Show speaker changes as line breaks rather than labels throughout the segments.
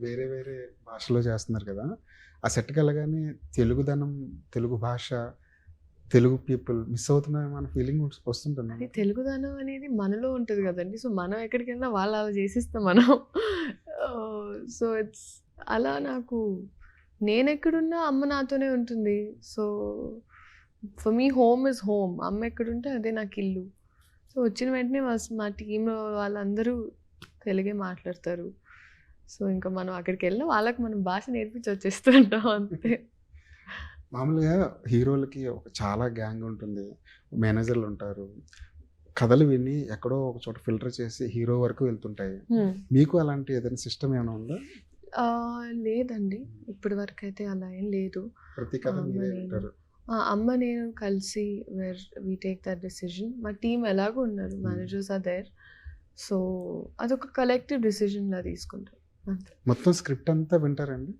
వేరే వేరే భాషలో చేస్తున్నారు కదా. ఆ సెట్కి వెళ్ళగానే తెలుగుదనం తెలుగు భాష తెలుగు పీపుల్ మిస్ అవుతున్నాయి మన ఫీలింగ్ వస్తుంటుంది.
అది తెలుగుదనం అనేది మనలో ఉంటుంది కదండి. సో మనం ఎక్కడికి వెళ్ళినా వాళ్ళు అలా చేసిస్తాం మనం సో ఇట్స్ అలా నాకు నేను ఎక్కడున్నా అమ్మ నాతోనే ఉంటుంది. So for me home is home అమ్మ ఎక్కడుంటే అదే నాకు ఇల్లు. సో వచ్చిన వెంటనే మా టీంలో వాళ్ళందరూ తెలుగే మాట్లాడతారు. సో ఇంకా మనం అక్కడికి వెళ్ళిన వాళ్ళకి మనం భాష నేర్పించి వచ్చేస్తుంటాం అంతే.
మామూలుగా హీరోలకి ఒక చాలా గ్యాంగ్ ఉంటుంది. మేనేజర్లు ఉంటారు. కథలు విని ఎక్కడో ఒక చోట ఫిల్టర్ చేసి హీరో వరకు వెళ్తుంటాయి. మీకు అలాంటి ఏదైనా సిస్టమ్ ఏమైనా ఉందా?
లేదండి. ఇప్పటి వరకు అయితే అలా ఏం లేదు.
ప్రతి కథ
అమ్మ నేను. కలిసి where we take that decision మా టీం ఎలాగో ఉన్నారు. మేనేజర్స్ ఆర్ దేర్ సో అదొక కలెక్టివ్ డెసిజన్లా తీసుకుంటాం
మొత్తం స్క్రిప్ట్ అంతా వింటారండి?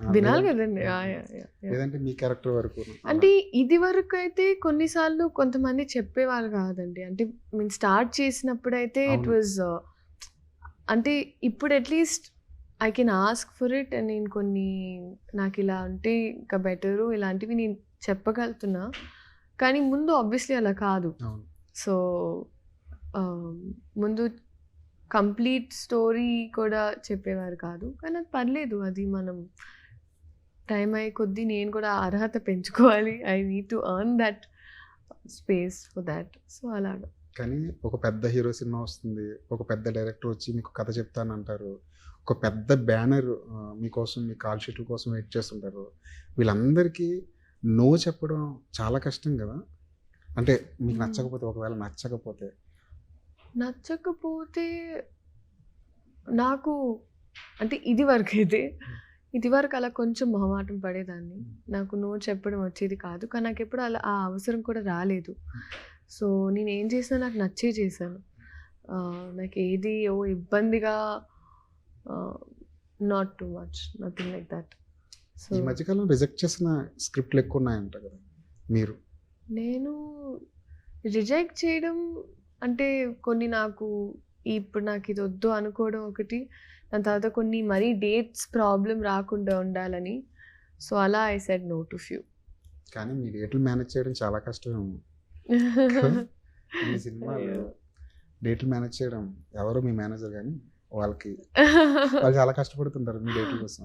వినాలి కదండి.
లేదంటే మీ క్యారెక్టర్ వరకు.
అంటే ఇది వరకు అయితే కొన్నిసార్లు కొంతమంది చెప్పేవాళ్ళు కాదండి. అంటే మేము స్టార్ట్ చేసినప్పుడు అయితే ఇట్. వాజ్ అంటే ఇప్పుడు at least I can ask for it and నేను కొన్ని నాకు ఇలా ఉంటే ఇంకా బెటరు ఇలాంటివి నేను చెప్పగలుగుతున్నా. కానీ ముందు ఆబ్వియస్లీ అలా కాదు. సో ముందు కంప్లీట్ స్టోరీ కూడా చెప్పేవారు కాదు. కానీ అది పర్లేదు అది మనం టైం అయ్యే కొద్దీ నేను కూడా అర్హత పెంచుకోవాలి. I need to earn that space for that. So అలాగా.
కానీ ఒక పెద్ద హీరో సినిమా వస్తుంది. ఒక పెద్ద డైరెక్టర్ వచ్చి మీకు కథ చెప్తానంటారు. ఒక పెద్ద బ్యానర్ మీకోసం మీ కాల్ షీట్ల కోసం వెయిట్ చేస్తుంటారు. వీళ్ళందరికీ నో చెప్పడం చాలా కష్టం కదా? అంటే మీకు
Hmm.
నచ్చకపోతే ఒకవేళ నచ్చకపోతే
నచ్చకపోతే నాకు అంటే ఇది వరకు అయితే ఇది వరకు అలా కొంచెం మొహమాటం పడేదాన్ని. నాకు నో చెప్పడం వచ్చేది కాదు. కానీ నాకు ఎప్పుడు అలా ఆ అవసరం కూడా రాలేదు. సో నేను ఏం చేసినా నాకు నచ్చే చేశాను. నాకు ఏది ఓ ఇబ్బందిగా not too much nothing like that so
ఈ మధ్యకాలం రిజెక్ట్ చేసిన స్క్రిప్ట్లు ఎక్కువ ఉన్నాయంట కదా మీరు.
నేను రిజెక్ట్ చేయడం అంటే కొన్ని నాకు ఇప్పుడు నాకు ఇది వద్దు అనుకోవడం ఒకటి దాని తర్వాత కొన్ని మరీ డేట్స్ ప్రాబ్లం రాకుండా ఉండాలని. సో అలా I said no to few.
కానీ మీ డేట్లు మేనేజ్ చేయడం చాలా కష్టం ఈ సినిమాలో డేట్లు మేనేజ్ చేయడం ఎవరో మీ మేనేజర్ కానీ వాళ్ళకి వాళ్ళు చాలా కష్టపడుతుంటారు మీ డేట్ల కోసం.